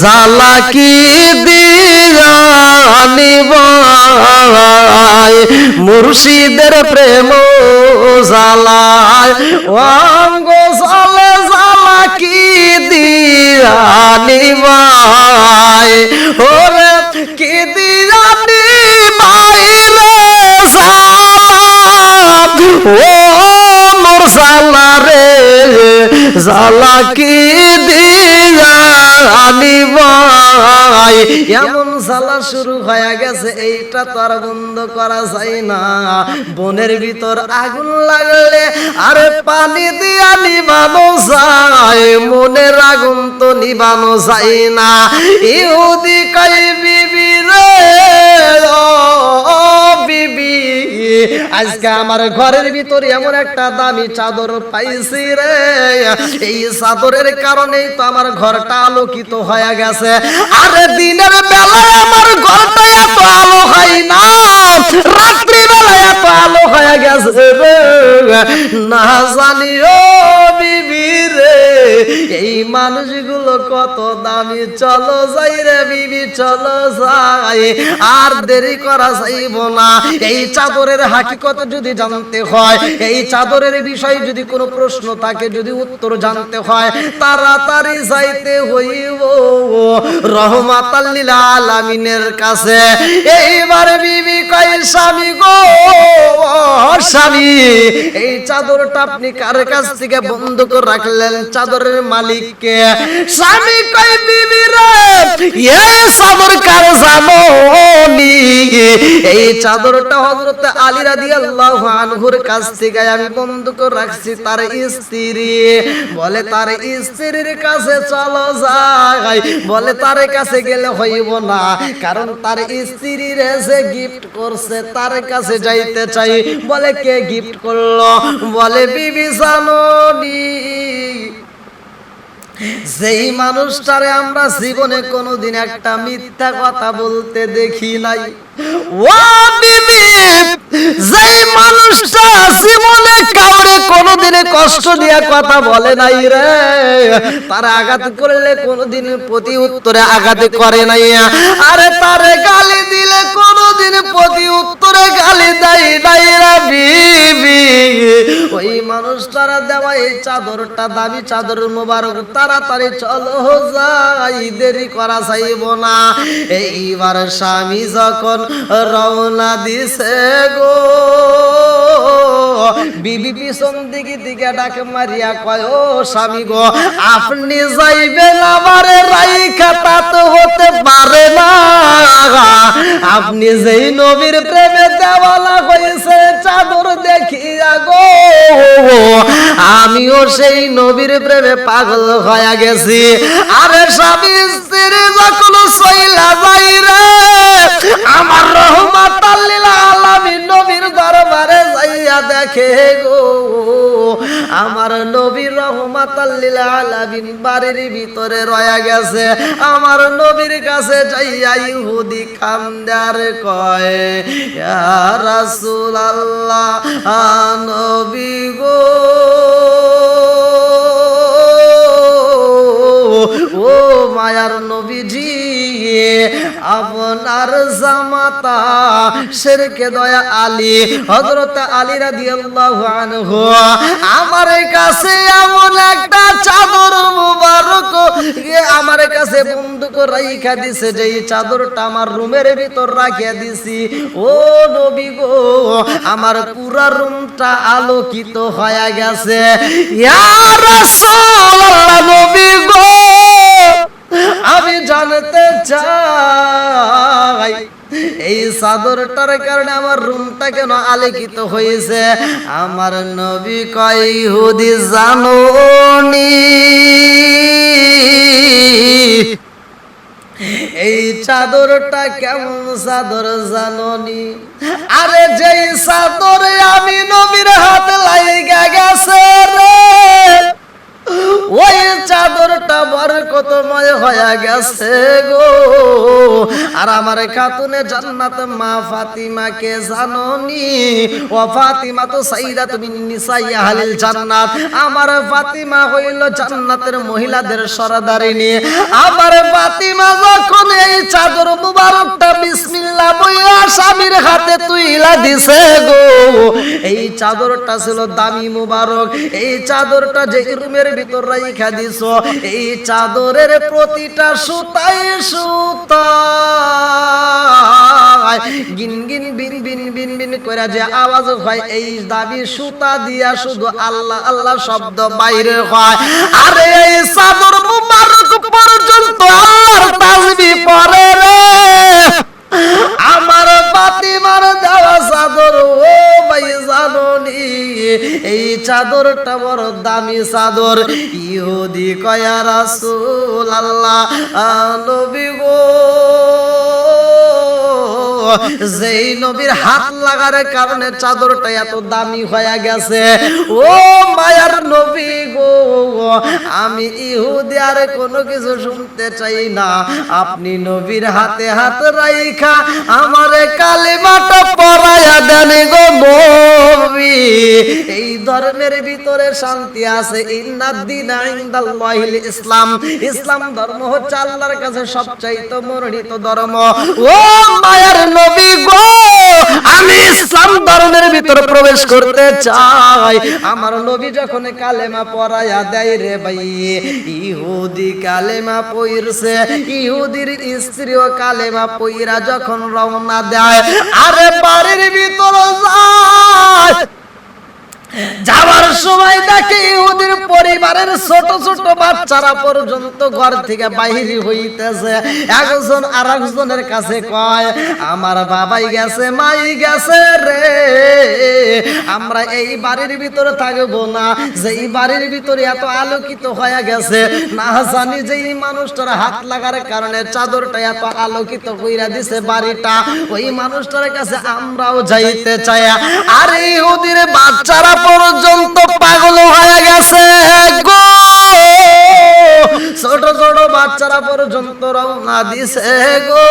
জালা কি দিয়ানিব মুর্শিদের প্রেম জালায়। অঙ্গ জালে জালা কি দিয়ানিব ওরে কি দিয়ানি বাইরে সালাম ও মোর জালা রে জালা কি দিয়া আনিবাই এমন জ্বালা শুরু হয়ে গেছে, এইটা তো আর বন্ধ করা যায় না। বনের ভিতর আগুন লাগলে আরে পানি দিয়া নিবানো যায় মনের আগুন তো নিবানো যায় না। ইহুদি কাই বিবি রে আজকে আমার ঘরের ভিতরে এমন একটা দামি চাদর পাইছি রে। এই চাদরের কারণেই তো আমার ঘরটা আলোকিত হয়ে গেছে। আরে দিনের বেলায় আমার ঘরটা এত আলো হয় না। রাত্রি বেলায় এত আলো হয়ে গেছে রে। না জানিও বিবি রে এই মানুষগুলো কত দামি, চলো যাই রে বিবি, চলো যাই। আর দেরি করা যাইব না। এই চাদরের হাকিকত যদি জানতে হয়, এই চাদরের বিষয়ে যদি কোনো প্রশ্ন থাকে, যদি উত্তর জানতে হয়, তাড়াতাড়ি যাইতে হইব। রহমাত আলামিনের কাছে। এইবার বিবি কয়, স্বামী গো, স্বামী, এই চাদরটা আপনি কার কাছ থেকে বন্ধ করে রাখলেন? চাদরের মালিককে। স্বামী কয়, বিবি রে এই চাদর কার জানো নি এই চাদরটা হযরত আলী রাদিয়াল্লাহু আনহুর কাছ থেকে আমি বন্ধ করে রাখছি, তার স্ত্রী। বলে, তার স্ত্রীর কাছে চলো যাই। বলে, তার কাছে গেলে হইব না, কারণ তার স্ত্রীর যে গিফট করছে, তার কাছে যাইতে চাই। বলে, কে গিফট করল? বলে, বিবি জাননি। যেই মানুষটারে আমরা জীবনে কোনোদিন একটা মিথ্যা কথা বলতে দেখি নাই। ও কষ্ট দিয়া কথা বলে নাই রে। তারা আঘাত করলে কোনোদিন প্রতি উত্তরে আঘাত করে নাই। আরে তারে গালি দিলে কোনোদিন প্রতি উত্তরে গালি দেয় নাই রে বিবি। ওই মানুষটারা দেওয়া এই চাদরটা, দামি চাদর মোবারক, তাড়াতাড়ি চলো, যাই, দেরি করা চাইব না। এইবার স্বামী যখন রওনা দিছে গো, বিবি পিছন দিকে দিকে ডাকে মারিয়া কয়, ও স্বামী গো, আপনি যাইবেন আমারে রাইখা, তা তো হতে পারে না। আপনি যেই নবীর প্রেমে দেওয়ালা হয়েছে, চাদর দেখিয়া গো, আমিও সেই নবীর প্রেমে পাগল হয়ে গেছি। আরে স্বামী, স্ত্রী যখন সইলা যাই রে, আমার রহমাত আলামিন নবীর দরবারে যাইয়া দেখে গো আমার নবীর রহমাত আলামিন বাড়ির ভিতরে রয়া গেছে। আমার নবীর কাছে যাইয়া ইহুদি কান্দার কয়, ইয়া রাসূলুল্লাহ নবী গো। ও মায়ার নবীজি আপনার জামাতা শেরকে দয়া আলী, হযরত আলী রাদিয়াল্লাহু আনহু, আমার কাছে এমন একটা চাদর মুবারক আমার কাছে বন্দুক রাইখা দিছে যে চাদরটা আমার রুমের ভিতর রাখিয়া দিছি। ও নবী গো, আমার পুরা রুমটা আলোকিত হয়ে গেছে। ইয়া রাসূলুল্লাহ নবী গো! আমি জানতে চাই, এই চাদরটার কারণে আমার রুমটা কেন আলোকিত হয়েছে? আমার নবী কয় হুদি জানুনি? এই চাদরটা কেমন চাদর জাননি? আরে যেই চাদরে আমি নবীর হাত লাইগা গেছে রে। ওই চাদরটা বরকতময় হয়ে গেছে গো। আর আমার খাতুনে জান্নাত মা ফাতিমাকে জাননি। ও ফাতিমা তো সাইদা তুমি নিসাই আহলিল জান্নাত। আমার ফাতিমা হইল জান্নাতের মহিলাদের সরদারিনী। আমার ফাতিমা যখন এই চাদর মুবারকটা বিসমিল্লাহ বইয়া স্বামীর হাতে তুইলা দিছে গো। এই চাদরটা ছিল দামি মুবারক। এই চাদরটা যে রুমের ভিতর রাইখা দিছ, এই চাদরের প্রতিটা সুতায় সুতায় গিন গিন বিন বিন বিন বিন করে যে আওয়াজ হয়, এই দাবি সুতা দিয়া শুধু আল্লাহ আল্লাহ শব্দ বাইরে হয়। আরে এই চাদর মুবারক পর্যন্ত আল্লাহর তাসবিহ পড়ে রে। আমার পাতিমার দেওয়া চাদর, ও ভাই জাননি, এই চাদরটা বড় দামি চাদর। ইহুদি কয়া রাসুল আল্লাহ নবী যেই নবীর হাত লাগার কারণে চাদরটা এত দামি হয়ে গেছে। ও মায়ার নবী গো, আমি ইহুদি আর কোনো কিছু শুনতে চাই না। আপনি নবীর হাতে হাত রাইখা আমারে কালিমাটা পড়াইয়া দেন গো নবী। এই ধর্মের ভিতরে শান্তি আছে। ইন্নাদ্দিন ইনদাল্লাহিল ইসলাম। ইসলাম ধর্ম হচ্ছে আল্লাহর কাছে সবচাইতে ধর্ম। ও মায়ার নবী গো, আমি ইসলাম ধর্মের ভিতর প্রবেশ করতে চাই। আমার নবী যখন কালেমা পড়ায়া দেয় রে ভাই, ইহুদি কালেমা পইরছে, ইহুদির স্ত্রীও কালেমা পইরা যখন রওনা দেয়, আরে বাড়ির ভিতর যায়। যাওয়ার সময় দেখে ইহুদির পরিবারের ছোট ছোট বাচ্চারা পর্যন্ত ঘর থেকে বাহির হইতেছে। একজন আর একজনের কাছে কয়, আমার বাবাই গেছে, মাই গেছে রে। আমরা এই বাড়ির ভিতরে থাকব না। যেই বাড়ির ভিতরে এত আলোকিত হয়ে গেছে, না জানি যে এই মানুষটার হাত লাগার কারণে চাদরটা এত আলোকিত কইরা দিছে বাড়িটা। ওই মানুষটার কাছে আমরাও যাইতে চাই। আর ইহুদির বাচ্চারা পর্যন্ত পাগল হয়ে গেছে গো। ছোট ছোট বাচ্চারা পর্যন্ত রওনা দিছে গো।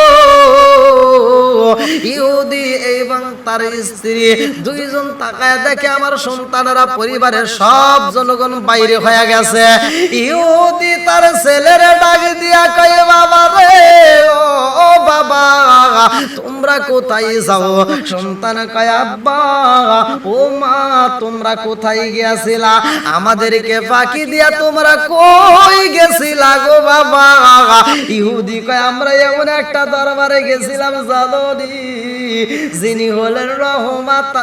ইহুদি এবং তার স্ত্রী দুইজন তাকায় দেখে আমার সন্তানেরা পরিবারের সব জনগণ বাইরে হয়ে গেছে। ইহুদি তার ছেলের ডাক দিয়া কয়ে, বাবা রে, ও বাবা, তোমরা কোথায় যাও? সন্তান কয়, আব্বা, ও মা, তোমরা কোথায় গিয়াছিলা? আমাদেরকে ফাঁকি দিয়া তোমরা কই গেছিলা? গো বাবা। ইহুদি কয়, আমরা এমন একটা দরবারে গেছিলাম জাদনি যিনি হলেন রহমাত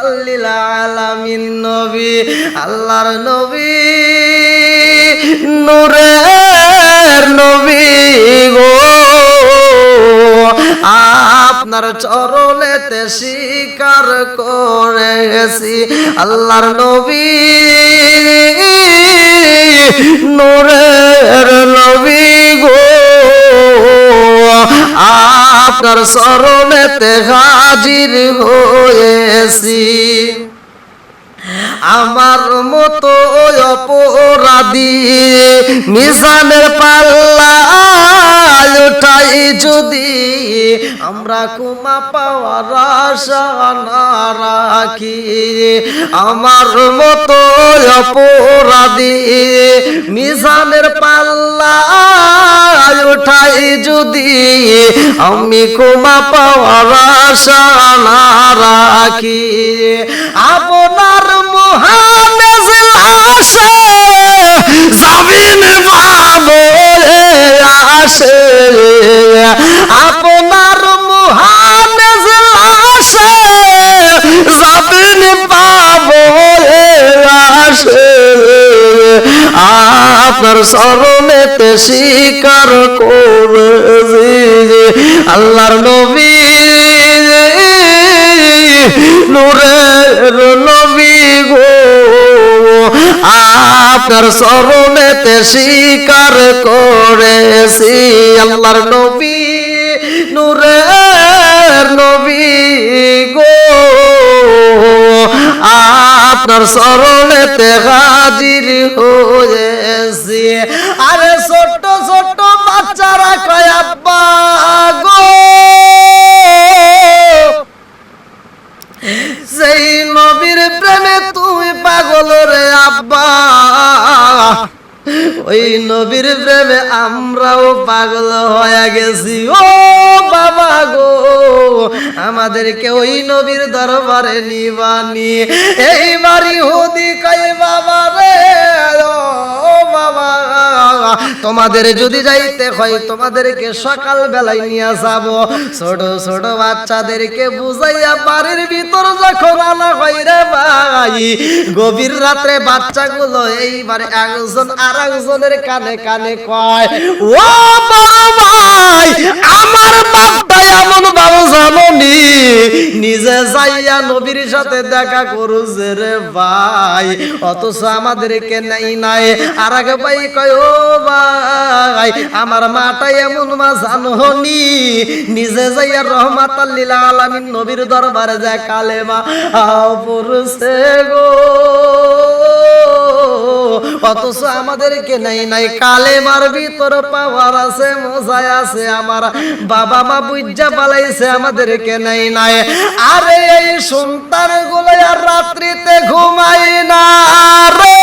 আলামিন নবী, আল্লাহর নবী, নূরের নবী গো। আপনার চরণেতে স্বীকার করেছি। আল্লাহর নবী নূরের নবী গো। আপনার চরণেতে হাজির হয়েছি। আমার মতো অপরাধী মিশানের পাল্লা উঠাই যদি আমরা কুমা পাওয়ার আশা না রাখি। আমার মতো অপরাধী মিশানের পাল্লা উঠাই যদি আমি কুমা পাওয়ার আশা না রাখি। আপনার মহান আসে জামিন বাবরে আসে। আপনার মহান আসে বাবরে আসে আপনার স্মরণেতে স্বীকার করেছি আল্লাহর নবী, নূরের নবী গো। আপনার স্মরণেতে স্বীকার করেছি আল্লাহর নবী, নূরের নবী গো। আপনার স্মরণেতে হাজির হয়েছি। আরে ছোট ছোট বাচ্চারা কয়, আব্বা গো। সেই নবীর প্রেমে তুমি পাগল রে, আব্বা। ওই নবীর প্রেমে আমরাও পাগল হয়ে গেছি। ও বাবা গো, আমাদেরকে ওই নবীর দরবারে নিবানি এইবারই হুদি কই বাবা রে, ও বাবা। তোমাদের যদি যাইতে হয়, তোমাদেরকে সকাল বেলায় নিয়ে যাব। ছোট ছোট বাচ্চাদেরকে বুঝাইয়া বাড়ির ভিতর যখন আনা হয় রে ভাই, গভীর রাত্রে বাচ্চাগুলো এইবারে একজন আর একজনের কানে কানে কয় ও বড় ভাই আমার বাপটা এমন বাবু জাননি নিজে যাইয়া নবীর সাথে দেখা করুছে রে ভাই। অথচ আমাদেরকে নাই নাই। আর আগে ভাই কয়, ও ভাই, আমার মাটা এমন মা জাননি নিজে যাইয়া রহমাত আল্লিল আলামিন নবীর দরবারে যায় কালেমা আও পড়ছে গো। অথচ আমাদেরকে নাই নাই। কালেমার ভিতর পাওয়ার আছে, মজায় আছে। আমার বাবা মা বুঝা পালাইছে আমাদেরকে নাই নাই। আরে এই সন্তানগুলো আর রাত্রিতে ঘুমাই না রে।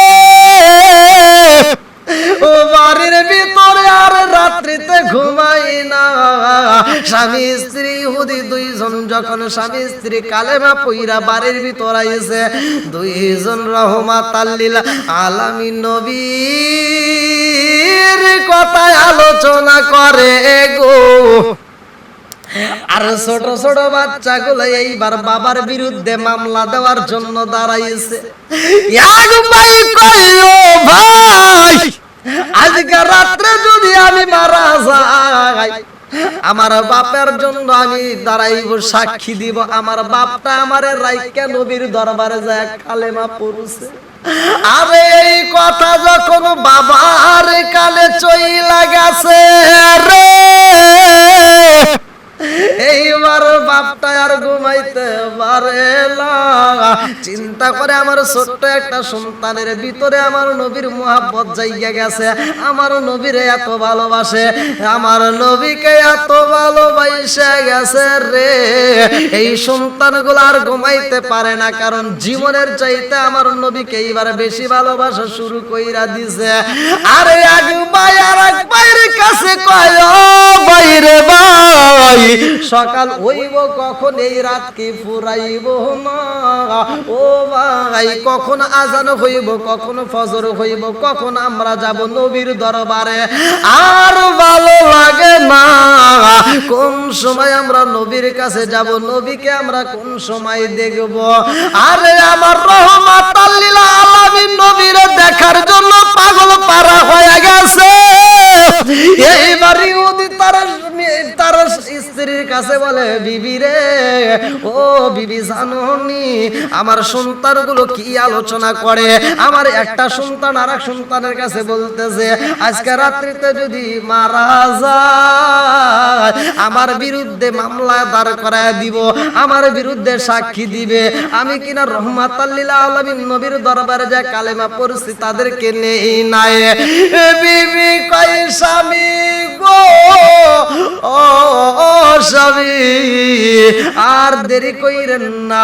ও বাড়ির ভিতরে আর রাত্রিতে ঘুমাই না। স্বামী স্ত্রী হুদি দুইজন যখন স্বামী স্ত্রী কালেমা পইরা বাড়ির ভিতর আইছে, দুইজন রহমাত আল্লিল আলামিন নবীর কথায় আলোচনা করে গো। আর ছোট ছোট বাচ্চা বাচ্চাগুলো এইবার বাবার বিরুদ্ধে মামলা দেওয়ার জন্য দাঁড়াইছে। আজকে রাত্রে যদি আমি মারা যাই, আমার বাপের জন্য আমি দাঁড়াইব, সাক্ষী দিব। আমার বাপটা আমার রাইকা নবীর দরবারে যায় কালেমা পড়ছে। আরে এই কথা যখন বাবার কালে চইলা গেছে রে এইবার বাপটা আর ঘুমাইতে পারে চিন্তা করে আমার ছোট্ট একটা সন্তানের ভিতরে আমার নবীর মোহাব্বত জায়গা গেছে। আমার নবীরে এত ভালোবাসে, আমার নবীকে এত ভালোবাসে গেছে রে। এই সন্তানগুলো আর ঘুমাইতে পারে না, কারণ জীবনের চাইতে আমার নবীকে এইবার বেশি ভালোবাসা শুরু কইরা দিছে। আরে আগে ভাইয়ের কাছে কয় বাইরে ভাই সকাল হইব কখন এই রাত কি ফুরাইব না ও ভাই কখন আজান হইব, কখন ফজর হইব, কখন আমরা যাব নবীর দরবারে? আর ভালো লাগে না, কোন সময় আমরা নবীর কাছে যাব, নবীকে আমরা কোন সময় দেখব? আরে আমার রহমাত আল্লিল আলামিন নবীরে দেখার জন্য পাগল পারা হয়ে গেছে। এইবার ইহুদি তার তার স্ত্রীর কাছে বলে, বিবি রে, ও বিবি জাননি, আমার কি আলোচনা করে? আমার একটা সন্তান আর এক সন্তানের কাছে বলতেছে, আজকে রাত্রিতে যদি মারা যায়, আমার বিরুদ্ধে মামলা দাঁড় করায় দিব, আমার বিরুদ্ধে সাক্ষী দিবে। আমি কিনা রহমাত আল্লিল আলমিন নবীর দরবারে যে কালেমা পড়ছি তাদেরকে নেই নাই। বিবি কই স্বামী আর দেরি কইরেন না,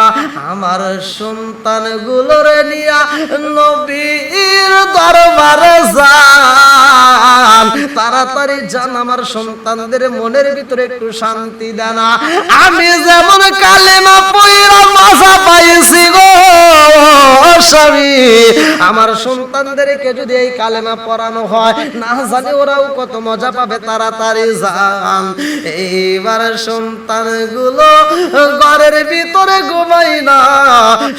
আমার সন্তান গুলোরে নিয়া নবীর দরবারে যান। তাড়াতাড়ি যান, আমার সন্তানদের মনের ভিতরে একটু শান্তি দেনা। আমি যেমন কালেমা পইরা মজা পাইছি গো, স্বামী, আমার সন্তানদেরকে যদি এই কালেমা পড়ানো হয়, না জানি ওরাও কত মজা পাবে তাড়াতাড়ি যান। এইবার সন্তানগুলো ঘরের ভিতরে ঘুমাই না।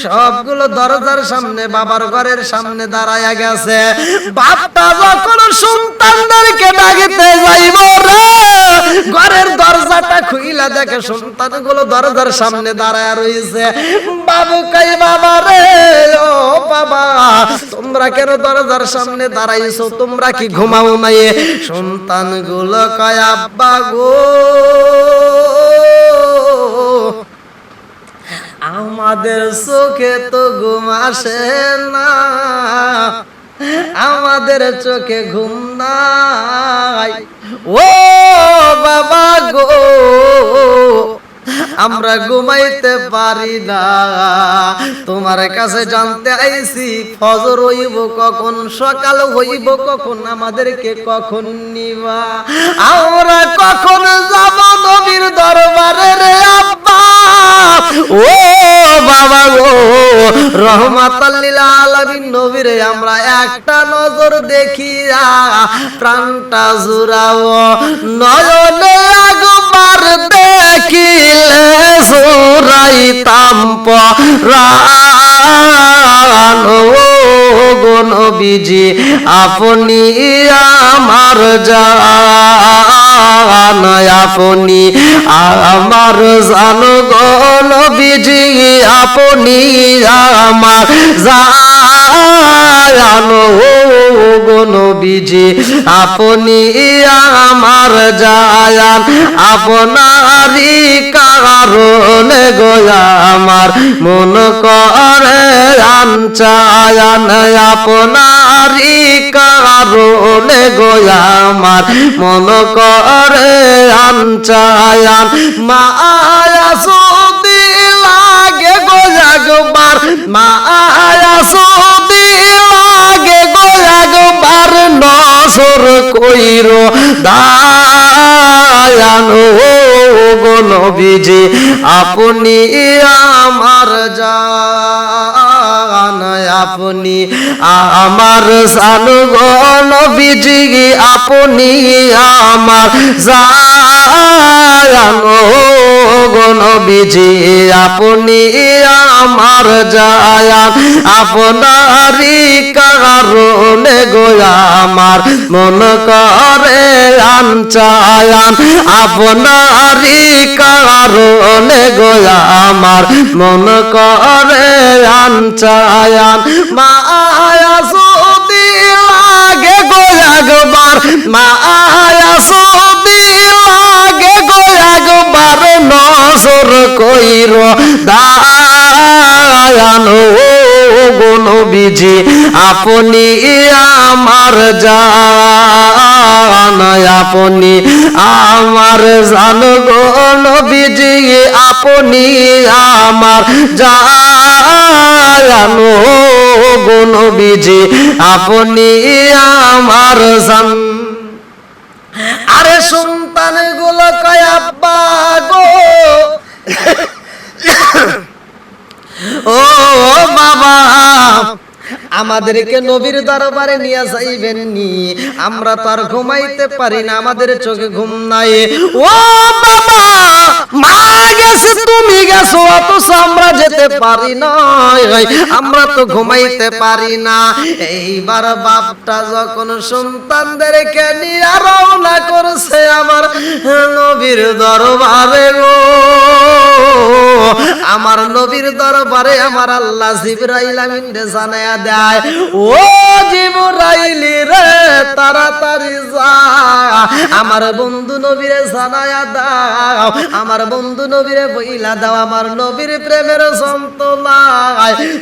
সবগুলো দরজার সামনে, বাবার ঘরের সামনে দাঁড়ায়া গেছে। বাপটা যখন সন্তানদেরকে ডাকিতে যাইব রে ঘরের দরজাটা খুইলা দেখে সন্তানগুলো দরজার সামনে দাঁড়ায় রয়েছে বাবু কাই বাবা রে? ও বাবা, তোমরা কেন দরজার সামনে দাঁড়াইছো? তোমরা কি ঘুমাও নাই? সন্তানগুলো কয়, আব্বা গো, আমাদের চোখে তো ঘুম আসে না। আমাদের চোখে ঘুম নাই। ও বাবা গো, আমরা ঘুমাইতে পারি না। তোমার কাছে জানতে আইছি, ফজর হইব কখন, সকাল হইব কখন, আমাদেরকে কখন নিবা? আমরা কখন যাব নবীর দরবারে রে আব্বা? ও বাবা গো রহমাতাল্লিল আলামিন নবীরে আমরা একটা নজর দেখিয়া প্রাণটা জুড়াবো। নয়নে একবার দেখিলে সুরাইতাম পরাণ গো নবীজি আপনি আমার জান, আপনি আমার জান গো আপনি আমার জান। আপনি আমার জায়ান কারণে গো আমার মন করে আনচায়ান আপনারই কারণে গো আমার মন করে আনচায়ান মায়া সুদি লাগে গো মায়া সুদি লাগে গো একবার নসর কইর, দায়ানো গো আপনি আমার জান, আপনি আমার জান গো নবীজি, আপনি আমার জানো নবীজি, আপনি আমার জায়ান আপনারই কারণে গো আমার মন করে আনচায়ান আপনারই কারণে গো আমার মন করে আনচায়ান মায়া সুদি লাগে গো একবার, মায়া নসর কইর, দায়ানো গো নবীজি আপনি আমার জান, আপনি আমার জান গো নবীজি আপনি আমার জানো গো নবীজি আপনি আমার জান। আরে সন্তান কয় আব্বা গো? ও বাবা আমাদেরকে নবীর দরবারে নিয়ে যাইবেন নি আমরা তো আর ঘুমাইতে পারি না, আমাদের চোখে ঘুম নাই। ও বাবা, মা গেছে, তুমি গেছো, অথচ আমরা যেতে পারি না আমরা তো ঘুমাইতে পারি না। এইবার বাপটা যখন সন্তানদেরকে নিয়ে রওনা করছে আমার নবীর দরবারে গো আমার নবীর দরবারে আমার আল্লাহ জিবরাইল আমিন জানায়া দেয়। ও জিবরাইলি রে, তাড়াতাড়ি যা। আমার বন্ধু নবীরে জানায়া দাও, আমার বন্ধু নবীরে বইলা দাও, আমার নবীর প্রেমের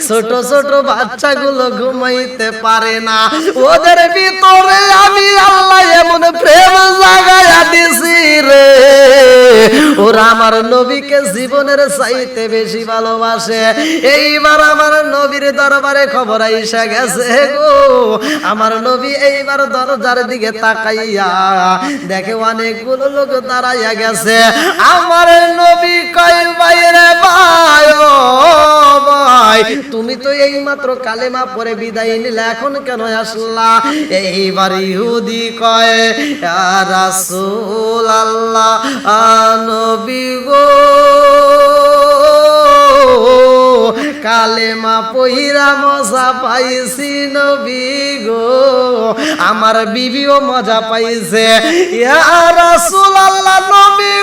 ছোট ছোট বাচ্চাগুলো ঘুমাইতে পারে না। ওদের ভিতরে আমি আল্লাহ এমন প্রেম জাগায়া দিছি রে। ওরা আমার নবীকে জীবনের চাইতে বেশি ভালোবাসে। এইবার আমার নবীর দরবারে খবর আইসা গেছে গো। আমার নবী এইবার দরজার দিকে তাকাইয়া দেখে অনেকগুলো লোক দাঁড়াইয়া গেছে। আমার নবী কই বাইরে ভাই ভাই, তুমি তো এই মাত্র কালেমা পরে বিদায় নিলে, এখন কেন আসলা? এইবার ইহুদি কয় রাসূল আল্লাহ নবী গো। কালেমা পহিরা মজা পাইছি নবী গো। আমার বিবিও মজা পাইছে। ইয়া রাসূল আল্লাহ নবী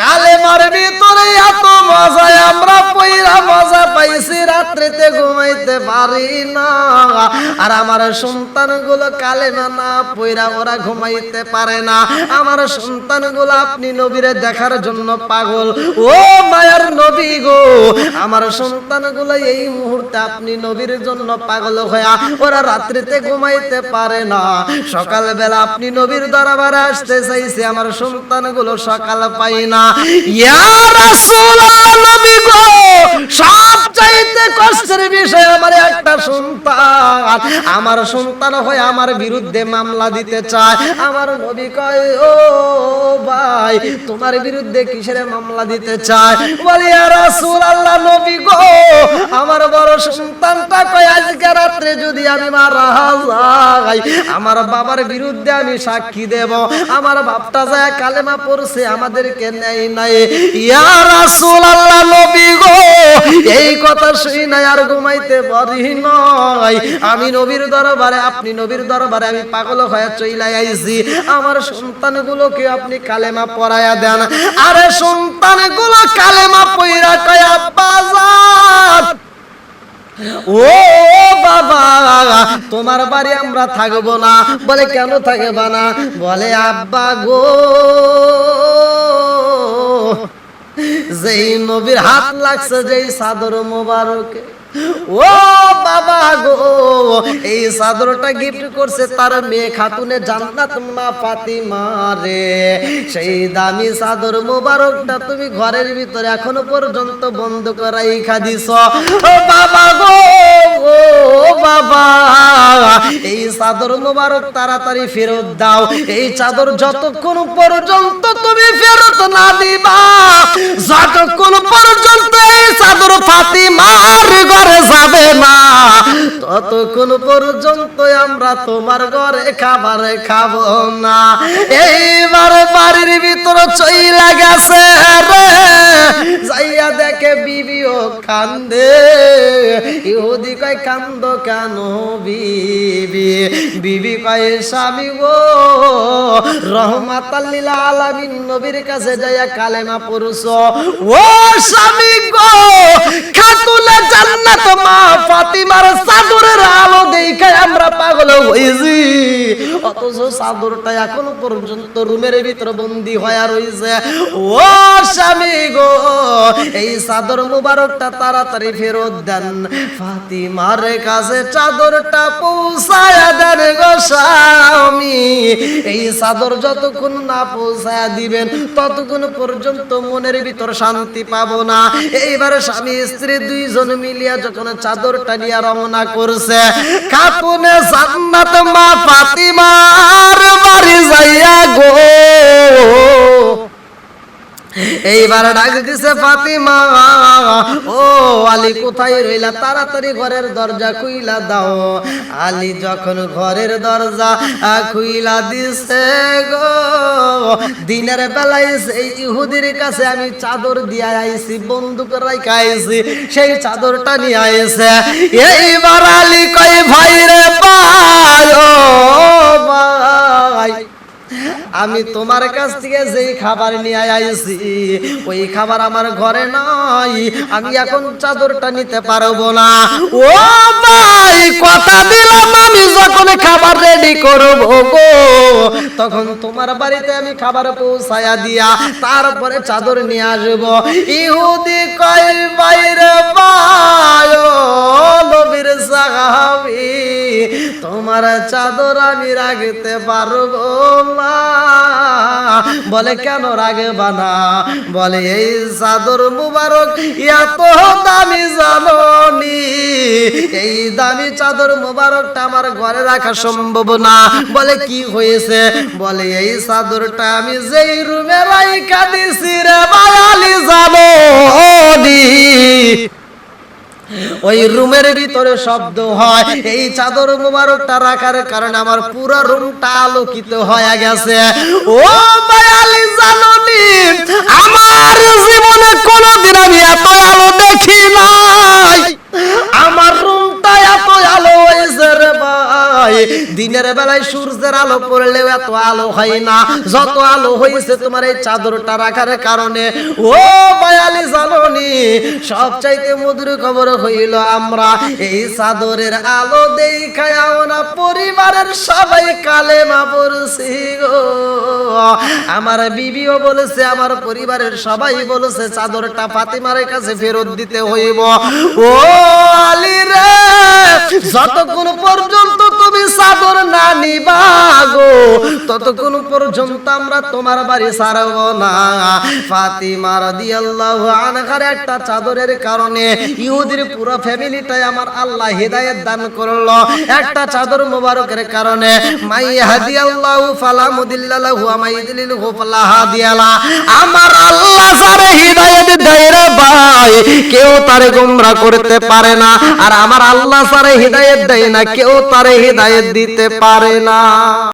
কালেমার ভিতরে এত মজায় আমরা পইরা মজা পাইছি, রাত্রিতে ঘুমাইতে পারি না। আর আমার সন্তানগুলো কালেমা না পইরা ওরা ঘুমাইতে পারে না। আমার সন্তানগুলো আপনি নবীরে দেখার জন্য পাগল। ও মায়ার নবী গো, আমার সন্তানগুলো এই মুহূর্তে আপনি নবীর জন্য পাগল হইয়া ওরা রাত্রিতে ঘুমাইতে পারে না। সকালবেলা আপনি নবীর দরবারে আসতে চাইছে, আমার সন্তানগুলো সকাল পাই না ইয়া রাসূলুল্লাহ নবী গো। সব চাইতে কষ্টের বিষয় আমার একটা সন্তান। আমার সন্তান হয়ে আমার বিরুদ্ধে মামলা দিতে চায়। আমার নবী কয়, ও ভাই, তোমার বিরুদ্ধে কিসের মামলা দিতে চায়? নবী গো, আমার বড় সন্তানটা কয়, আজকে রাত্রে যদি আমি মারা যাই, আমার বাবার বিরুদ্ধে আমি সাক্ষী দেব। আমার বাপটা যায় কালেমা পড়ছে, আমাদেরকে নেই নাই। ইয়া রাসূলুল্লাহ, নবী গো এই কথা শুই নাই আর ঘুমাইতে পারি আমি নবীর দরবারে, আপনি নবীর দরবারে আমি পাগল হয়ে চইলাই আইছি। আমার সন্তানগুলোকে আপনি কালেমা দেন। আরে সন্তানগুলো কালেমা পইরা কয় যান ও বাবা, তোমার বাড়ি আমরা থাকব না। বলে, কেন থাকবা না? বলে, আব্বা গো। যেই নবীর হাত লাগছে যেই সাদর মোবারকে। ও বাবা গো, এই চাদরটা গিফট করছে তার মেয়ে খাতুনে জান্নাত মা ফাতিমা রে। সেই দামি চাদর মোবারকটা তুমি ঘরের ভিতরে এখনও পর্যন্ত বন্ধ করাই খাদিস ও বাবা গো, ও বাবা, এই চাদর মোবারক তাড়াতাড়ি ফেরত দাও। এই চাদর যতক্ষণ পর্যন্ত তুমি ফেরত না দিবা, যতক্ষণ পর্যন্ত এই চাদর ফাতিমার ঘরে যাবে না। ততক্ষণ পর্যন্ত আমরা তোমার ঘরে খাবার খাব না। এইবার বাড়ির ভিতর চইলা গেছে রে। যাইয়া দেখে বিবিও কান্দে। ইহুদি কয়, কান্দ কেন বিবি? বিবি কয়, স্বামী গো রহমাতাল্লিল আলামিন, নবীর কাছে যাইয়া কালেমা পড়ছ। ও স্বামী গো, খাতুনে জান্নাত মা ফাতিমার চাদরের আলো দেখে আমরা পাগল হয়েছি। অথচ চাদরটা এখনও পর্যন্ত রুমের ভিতর বন্দি হয়ে রয়েছে। ও স্বামী গো। এই চাদর মুবারকটা তাড়াতাড়ি ফেরত দেন। ফাতিমার কাছে চাদরটা পৌঁছায়া দেন গো এই চাদর যতক্ষণ না পৌঁছায়া দিবেন, ততক্ষণ পর্যন্ত মনের ভিতর শান্তি পাবো না। এইবার স্বামী, স্ত্রী দুইজন মিলিয়া যখন চাদরটা নিয়ে রওনা করছে, খাতুনে জান্নাত মা ফাতিমার বাড়ি যাইয়া গো। এইবার ডাক দিছে ফাতিমা, ও আলী কোথায় রইলা? তাড়াতাড়ি ঘরের দরজা খুইলা দাও। আলী যখন ঘরের দরজা খুইলা দিছে গো, দিনের বেলায় সেই ইহুদির কাছে আমি চাদর দিয়া আইছি, বন্দুক রাইখা আইছি, সেই চাদরটা নিয়ে আইছে। এইবার আলী কই ভাই রে ভাই, ও ভাই। আমি তোমার কাছ থেকে যেই খাবার নিয়ে আইছি ওই খাবার আমার ঘরে নাই। আমি এখন চাদরটা নিতে পারব না। ও ভাই কথা দিলাম আমি যখন খাবার রেডি করব গো। তখন তোমার বাড়িতে আমি খাবার পৌঁছায়া দিয়া তারপরে চাদর নিয়ে আসব। ইহুদি কয় বাইরে ও নবীর সাহাবি তোমার চাদর আমি রাখতে পারব না। বলে কেন রাগে না বলে, এই চাদর মুবারক এত দামি জাননি। এই দামি চাদর মুবারকটা আমার ঘরে রাখা সম্ভব না। বলে, কি হয়েছে? বলে, এই চাদরটা আমি যেই রুমে রাইখা দিছি রে বায়ালি জানি ওই রুমের ভিতরে শব্দ হয়। এই চাদর মুবারকটা রাখার কারণে আমার পুরো রুমটা আলোকিত হয়ে গেছে। ও বায়ালি জাননি, আমার জীবনে কোনোদিন আমি এত আলো দেখি নাই। আমার রুমটা এত আলো হয়েছে রে ভাই। দিনের বেলায় সূর্যের আলো পড়লেও এত আলো হয় না। যত আলো হয়েছে তোমার এই চাদরটা রাখার কারণে। ও বয়ালি জাননি সব চাইতে মধুর খবর হইল আমরা, এই চাদরের আলো পরিবারের সবাই পড়ছি আমার বিবিও বলেছে, আমার পরিবারের সবাই বলেছে, চাদরটা ফাতিমার কাছে ফেরত দিতে হইব। ও আলী রে, যতক্ষণ পর্যন্ত তুমি চাদর না নিবা গো। ততক্ষণ পর্যন্ত আমরা তোমার বাড়ি ছাড়ব না। ফাতিমা রাদিয়াল্লাহু আনহার একটা চাদরের কারণে ইহুদির পুরো ফ্যামিলিটাই আমার আল্লাহ হেদায়েত দান করল। একটা চাদর মোবারকের কারণে মাই হাদিয়াল্লাহু ফালা মুদিল্লাহু মাই ইদলিলহু ফালা হাদিয়ালা আমার আল্লাহ সারে হিদায়াত দেয় রে ভাই, কেউ তারে গোমরা করতে পারে না। আর আমার আল্লাহ সারে হিদায়াত দেয় না, কেউ তারে দিতে পারে না।